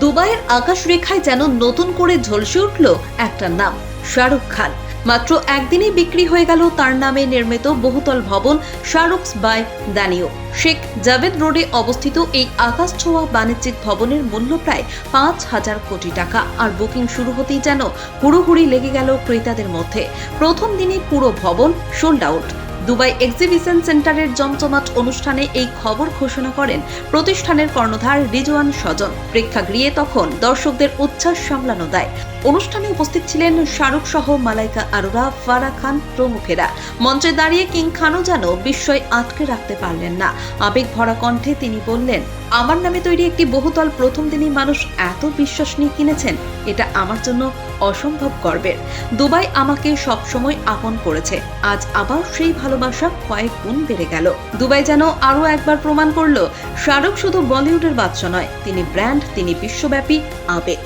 দুবাইয়ের আকাশ রেখায় যেন নতুন করে ঝলসে উঠল একটা নাম, শাহরুখ খান। মাত্র একদিনে বিক্রি হয়ে গেল তার নামে নির্মিত বহুতল ভবন Shahrukhz by Danube. Sheikh Zayed রোডে অবস্থিত এই আকাশ ছোঁয়া বাণিজ্যিক ভবনের মূল্য প্রায় পাঁচ হাজার কোটি টাকা। আর বুকিং শুরু হতেই যেন হুড়োহুড়ি লেগে গেল ক্রেতাদের মধ্যে। প্রথম দিনই পুরো ভবন সোল্ড আউট। দুবাই এক্সিবিশন সেন্টারের জমজমাট অনুষ্ঠানে এই খবর ঘোষণা করেন প্রতিষ্ঠানের কর্ণধার রিজওয়ান স্বজন প্রেক্ষাগৃহে তখন দর্শকদের উচ্ছ্বাস সামলানো দেয়। অনুষ্ঠানে উপস্থিত ছিলেন শাহরুখ সহ মালাইকা আরোরা, ফারা খান প্রমুখেরা। মঞ্চে দাঁড়িয়ে কিং খানও যেন বিস্ময় আটকে রাখতে পারলেন না। আবেগ ভরা কণ্ঠে তিনি বললেন, আমার নামে তৈরি একটি বহুতল প্রথম দিনই মানুষ এত বিশ্বাস নিয়ে কিনেছেন, এটা আমার জন্য অসম্ভব গর্বের। দুবাই আমাকে সবসময় আপন করেছে, আজ আবার সেই ভালোবাসা কয়েক গুণ বেড়ে গেল। দুবাই যেন আরও একবার প্রমাণ করল, শাহরুখ শুধু বলিউডের বাদশা নয়, তিনি ব্র্যান্ড, তিনি বিশ্বব্যাপী আবেগ।